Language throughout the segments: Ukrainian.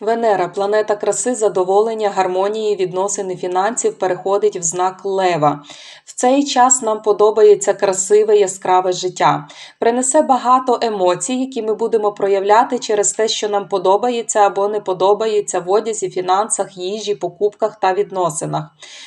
Венера, планета краси, задоволення, гармонії, відносини фінансів переходить в знак Лева. Цей час нам подобається красиве, яскраве життя. Принесе багато емоцій, які ми будемо проявляти через те, що нам подобається або не подобається в одязі, фінансах, їжі, покупках та відносинах.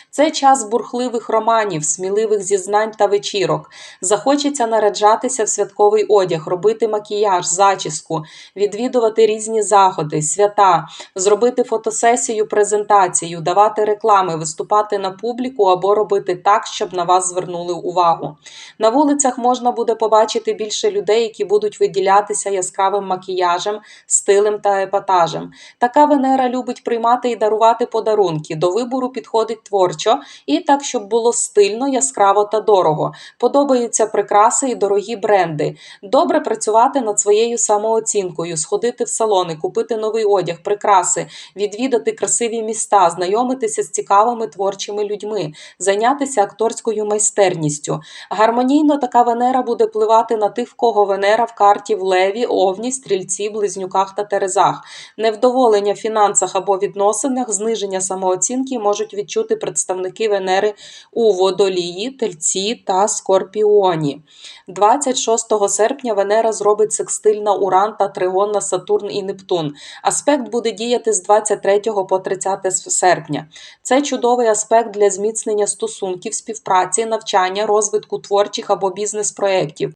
Це час бурхливих романів, сміливих зізнань та вечірок. Захочеться наряджатися в святковий одяг, робити макіяж, зачіску, відвідувати різні заходи, свята, зробити фотосесію, презентацію, давати реклами, виступати на публіку або робити так, щоб на вас звернули увагу. На вулицях можна буде побачити більше людей, які будуть виділятися яскравим макіяжем, стилем та епатажем. Така Венера любить приймати і дарувати подарунки. До вибору підходить творчо і так, щоб було стильно, яскраво та дорого. Подобаються прикраси і дорогі бренди. Добре працювати над своєю самооцінкою, сходити в салони, купити новий одяг, прикраси, відвідати красиві міста, знайомитися з цікавими творчими людьми, зайнятися акторською майстерністю. Гармонійно така Венера буде впливати на тих, в кого Венера в карті в Леві, Овні, Стрільці, Близнюках та Терезах. Невдоволення в фінансах або відносинах, зниження самооцінки можуть відчути представники Венери у Водолії, Тельці та Скорпіоні. 26 серпня Венера зробить секстиль на Уран та тригон на Сатурн і Нептун. Аспект буде діяти з 23 по 30 серпня. Це чудовий аспект для зміцнення стосунків, співпраці, навчання, розвитку творчих або бізнес-проєктів.